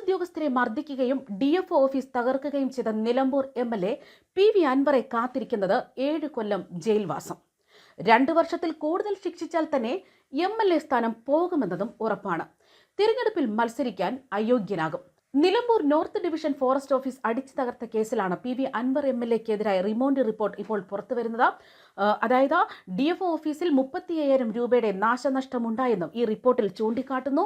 ഉദ്യോഗസ്ഥരെ മർദ്ദിക്കുകയും D F office തകർക്കുകയും ചെയ്ത Nilambur M L A P V അൻവറെ കാത്തിരിക്കുന്നത് ഏഴ് കൊല്ലം ജയിൽവാസം. രണ്ട് വർഷത്തിൽ കൂടുതൽ ശിക്ഷിച്ചാൽ തന്നെ എം എൽ എ സ്ഥാനം പോകുമെന്നതും ഉറപ്പാണ്. തിരഞ്ഞെടുപ്പിൽ മത്സരിക്കാൻ അയോഗ്യനാകും. Nilambur north division forest office അടിച്ചു തകർത്ത കേസിലാണ് P V Anvar M L എക്കെതിരായ remand report ഇപ്പോൾ പുറത്തുവരുന്നത് അതായത് ഡി എഫ് ഓഫീസിൽ മുപ്പത്തി അയ്യായിരം രൂപയുടെ നാശനഷ്ടമുണ്ടായെന്നും ഈ റിപ്പോർട്ടിൽ ചൂണ്ടിക്കാട്ടുന്നു.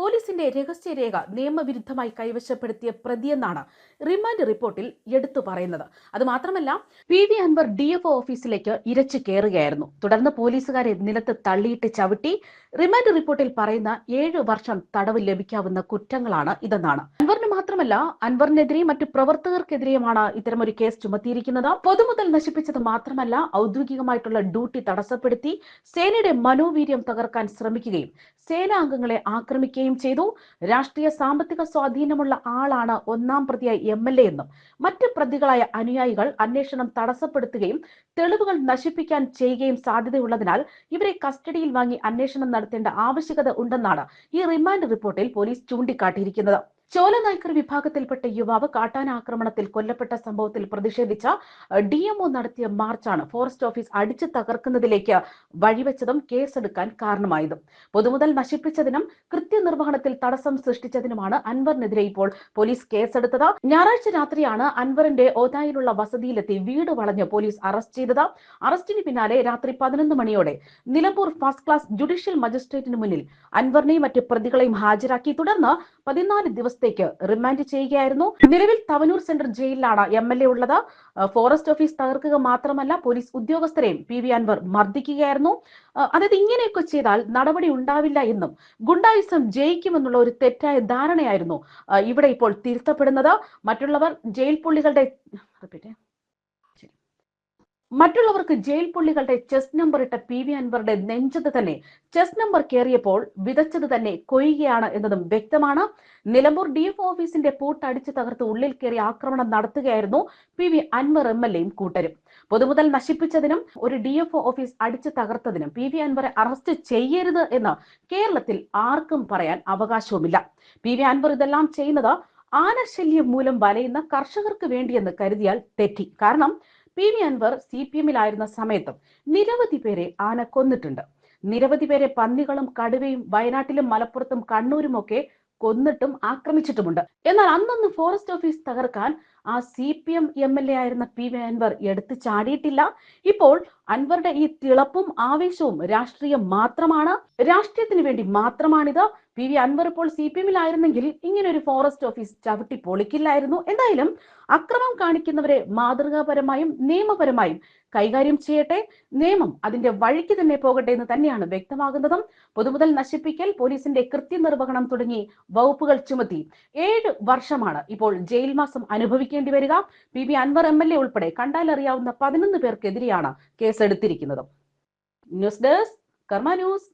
പോലീസിന്റെ രഹസ്യരേഖ നിയമവിരുദ്ധമായി കൈവശപ്പെടുത്തിയ പ്രതിയെന്നാണ് റിമാൻഡ് റിപ്പോർട്ടിൽ എടുത്തു പറയുന്നത്. അതുമാത്രമല്ല P V Anvar D F ഓഫീസിലേക്ക് ഇരച്ചു കയറുകയായിരുന്നു. തുടർന്ന് പോലീസുകാരെ നിലത്ത് തള്ളിയിട്ട് ചവിട്ടി റിമാൻഡ് റിപ്പോർട്ടിൽ പറയുന്ന ഏഴ് വർഷം തടവ് ലഭിക്കാവുന്ന കുറ്റങ്ങളാണ് ഇതെന്നാണ്. അൻവറിന് മാത്രമല്ല അൻവറിനെതിരെയും മറ്റു പ്രവർത്തകർക്കെതിരെയുമാണ് ഇത്തരമൊരു കേസ് ചുമത്തിയിരിക്കുന്നത്. പൊതുമുതൽ നശിപ്പിച്ചത് മാത്രമല്ല ഔദ്യോഗികമായിട്ടുള്ള ഡ്യൂട്ടി തടസ്സപ്പെടുത്തി സേനയുടെ മനോവീര്യം തകർക്കാൻ ശ്രമിക്കുകയും സേനാംഗങ്ങളെ ആക്രമിക്കുകയും ചെയ്തു. രാഷ്ട്രീയ സാമ്പത്തിക സ്വാധീനമുള്ള ആളാണ് ഒന്നാം പ്രതിയായി എം എൽ എ എന്നും. മറ്റ് പ്രതികളായ അനുയായികൾ അന്വേഷണം തടസ്സപ്പെടുത്തുകയും തെളിവുകൾ നശിപ്പിക്കാൻ ചെയ്യുകയും സാധ്യതയുള്ളതിനാൽ ഇവരെ കസ്റ്റഡിയിൽ വാങ്ങി അന്വേഷണം നടത്തേണ്ട ആവശ്യകത ഉണ്ടെന്നാണ് ഈ റിമാൻഡ് റിപ്പോർട്ടിൽ പോലീസ് ചൂണ്ടിക്കാട്ടിയിരിക്കുന്നത്. ചോല നായ്ക്കർ വിഭാഗത്തിൽപ്പെട്ട യുവാവ് കാട്ടാന ആക്രമണത്തിൽ കൊല്ലപ്പെട്ട സംഭവത്തിൽ പ്രതിഷേധിച്ച ഡി എംഒ നടത്തിയ മാർച്ചാണ് ഫോറസ്റ്റ് ഓഫീസ് അടിച്ചു തകർക്കുന്നതിലേക്ക് വഴിവെച്ചതും കേസെടുക്കാൻ കാരണമായതും. പൊതുമുതൽ നശിപ്പിച്ചതിനും കൃത്യനിർവഹണത്തിൽ തടസ്സം സൃഷ്ടിച്ചതിനുമാണ് അൻവറിനെതിരെ ഇപ്പോൾ പോലീസ് കേസെടുത്തത്. ഞായറാഴ്ച രാത്രിയാണ് അൻവറിന്റെ ഓതായിലുള്ള വസതിയിലെത്തി വീട് വളഞ്ഞ് പോലീസ് അറസ്റ്റ് ചെയ്തത്. അറസ്റ്റിന് പിന്നാലെ രാത്രി പതിനൊന്ന് മണിയോടെ നിലമ്പൂർ ഫസ്റ്റ് ക്ലാസ് ജുഡീഷ്യൽ മജിസ്ട്രേറ്റിന് മുന്നിൽ അൻവറിനെയും മറ്റ് പ്രതികളെയും ഹാജരാക്കി. തുടർന്ന് പതിനാല് ദിവസത്തേക്ക് റിമാൻഡ് ചെയ്യുകയായിരുന്നു നിലവിൽ തവനൂർ സെൻട്രൽ ജയിലിലാണ് എം എൽ എ ഉള്ളത് ഫോറസ്റ്റ് ഓഫീസ് തകർക്കുക മാത്രമല്ല പോലീസ് ഉദ്യോഗസ്ഥരെയും പി വി അൻവർ മർദ്ദിക്കുകയായിരുന്നു അതായത് ഇങ്ങനെയൊക്കെ ചെയ്താൽ നടപടി ഉണ്ടാവില്ല എന്നും ഗുണ്ടായിസം ജയിക്കുമെന്നുള്ള ഒരു തെറ്റായ ധാരണയായിരുന്നു ഇവിടെ ഇപ്പോൾ തിരുത്തപ്പെടുന്നത് മറ്റുള്ളവർ ജയിൽ പുള്ളികളുടെ. ശരി. മറ്റുള്ളവർക്ക് ജയിൽ പുള്ളികളുടെ ചെസ് നമ്പർ ഇട്ട പി വി അൻവറുടെ നെഞ്ചത്ത് തന്നെ ചെസ് നമ്പർ കയറിയപ്പോൾ വിതച്ചത് തന്നെ കൊയ്യുകയാണ് എന്നതും വ്യക്തമാണ്. നിലമ്പൂർ ഡി എഫ് ഓഫീസിന്റെ പൂട്ടടിച്ചു തകർത്ത് ഉള്ളിൽ കയറി ആക്രമണം നടത്തുകയായിരുന്നു P V Anvar M L എയും കൂട്ടരും. പൊതുമുതൽ നശിപ്പിച്ചതിനും ഒരു ഡി എഫ് ഓഫീസ് അടിച്ചു തകർത്തതിനും പി വി അൻവറെ അറസ്റ്റ് ചെയ്യരുത് എന്ന് കേരളത്തിൽ ആർക്കും പറയാൻ അവകാശവുമില്ല. പി വി അൻവർ ഇതെല്ലാം ചെയ്യുന്നത് ആനശല്യം മൂലം വലയുന്ന കർഷകർക്ക് വേണ്ടിയെന്ന് കരുതിയാൽ തെറ്റി. കാരണം P V Anvar C P എമ്മിലായിരുന്ന സമയത്തും നിരവധി പേരെ ആന കൊന്നിട്ടുണ്ട്. നിരവധി പേരെ പന്നികളും കടുവയും വയനാട്ടിലും മലപ്പുറത്തും കണ്ണൂരും ഒക്കെ കൊന്നിട്ടും ആക്രമിച്ചിട്ടുമുണ്ട്. എന്നാൽ അന്നൊന്ന് ഫോറസ്റ്റ് ഓഫീസ് തകർക്കാൻ ആ C P M M L A ആയിരുന്ന പി വി അൻവർ എടുത്തു ചാടിയിട്ടില്ല. ഇപ്പോൾ അൻവറുടെ ഈ തിളപ്പും ആവേശവും രാഷ്ട്രീയം മാത്രമാണ്. രാഷ്ട്രീയത്തിന് വേണ്ടി മാത്രമാണിത്. പി വി അൻവർ ഇപ്പോൾ സി പി എമ്മിലായിരുന്നെങ്കിൽ ഇങ്ങനെ ഒരു ഫോറസ്റ്റ് ഓഫീസ് ചവിട്ടി പൊളിക്കില്ലായിരുന്നു. എന്തായാലും അക്രമം കാണിക്കുന്നവരെ മാതൃകാപരമായും നിയമപരമായും കൈകാര്യം ചെയ്യട്ടെ. നിയമം അതിന്റെ വഴിക്ക് തന്നെ പോകട്ടെ എന്ന് തന്നെയാണ് വ്യക്തമാകുന്നതും. പൊതുമുതൽ നശിപ്പിക്കൽ പോലീസിന്റെ കൃത്യനിർവഹണം തുടങ്ങി വകുപ്പുകൾ ചുമത്തി. ഏഴ് വർഷമാണ് ഇപ്പോൾ ജയിൽ മാസം അനുഭവിക്കേണ്ടി വരിക. P B Anvar M L A ഉൾപ്പെടെ കണ്ടാലറിയാവുന്ന പതിനൊന്ന് പേർക്കെതിരെയാണ് കേസെടുത്തിരിക്കുന്നത്. News desk Karma news.